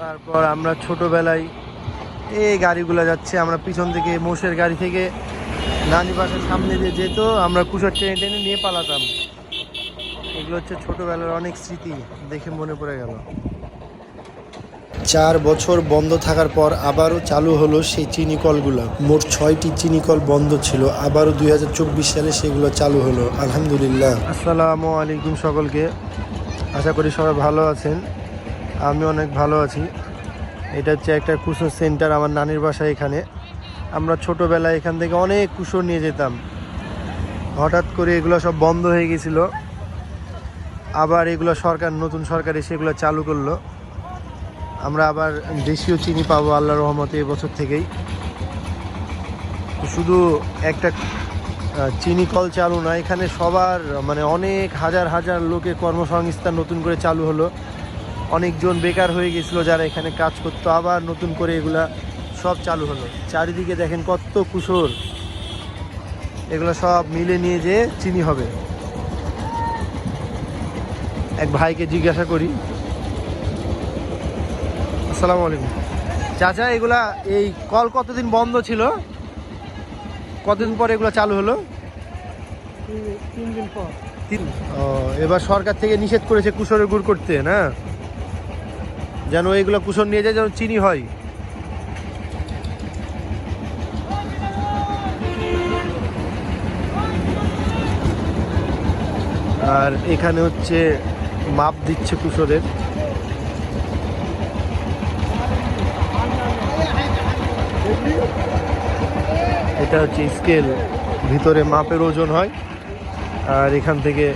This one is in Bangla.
তারপর আমরা ছোটবেলায় এই গাড়িগুলো যাচ্ছে আমরা পিছন থেকে মোষের গাড়ি থেকে নানি বাসার সামনে দিয়ে যেত আমরা কুশোর টেনে টেনে নিয়ে পালাতাম। এগুলো হচ্ছে ছোটবেলার অনেক স্মৃতি দেখে মনে পড়ে গেল। চার বছর বন্ধ থাকার পর আবারও চালু হলো সেই চিনি কলগুলো মোট ছয়টি চিনি কল বন্ধ ছিল আবারও দুই হাজার চব্বিশ সালে সেগুলো চালু হলো। আলহামদুলিল্লাহ। আসসালামু আলাইকুম সকলকে। আশা করি সবাই ভালো আছেন। আমি অনেক ভালো আছি। এটা হচ্ছে একটা কুশোর সেন্টার আমার নানির বাসা এখানে। আমরা ছোটোবেলায় এখান থেকে অনেক কুশোর নিয়ে যেতাম। হঠাৎ করে এগুলো সব বন্ধ হয়ে গেছিল। আবার এগুলো সরকার, নতুন সরকার এসে এগুলো চালু করল। আমরা আবার দেশীয় চিনি পাবো আল্লাহ রহমতে এবছর থেকেই। শুধু একটা চিনি কল চালু না, এখানে সবার মানে অনেক হাজার হাজার লোকের কর্মসংস্থান নতুন করে চালু হলো। অনেকজন বেকার হয়ে গেছিল যারা এখানে কাজ করতো আবার নতুন করে এগুলা সব চালু হলো। চারিদিকে দেখেন কত কুসর এগুলো সব মিলে নিয়ে যে চিনি হবে। এক ভাইকে জিজ্ঞাসা করি আসসালামু আলাইকুম। চাচা এগুলা এই কল কতদিন বন্ধ ছিল? কতদিন পরে এগুলো চালু হলো? তিন দিন পর। তিন ও এবার সরকার থেকে নিষেধ করেছে কুসরের গুড় করতে না? যেন এগুলো কুসর নিয়ে যায়, যেন চিনি হয়। আর এখানে হচ্ছে মাপ দিচ্ছে কুসরের। এটা হচ্ছে স্কেল ভিতরে মাপের ওজন হয়। আর এখান থেকে